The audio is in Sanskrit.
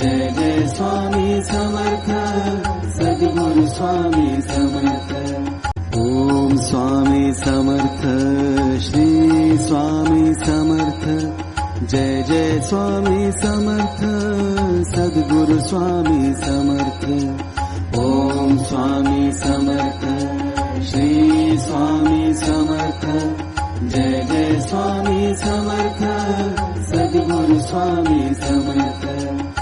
जय जय स्वामी समर्थ सद्गुरु स्वामी समर्थ। ॐ स्वामी समर्थ श्री स्वामी समर्थ। जय जय स्वामी समर्थ सद्गुरु स्वामी समर्थ। ॐ स्वामी समर्थ श्री स्वामी समर्थ। जय जय स्वामी समर्थ सद्गुरु स्वामी समर्थ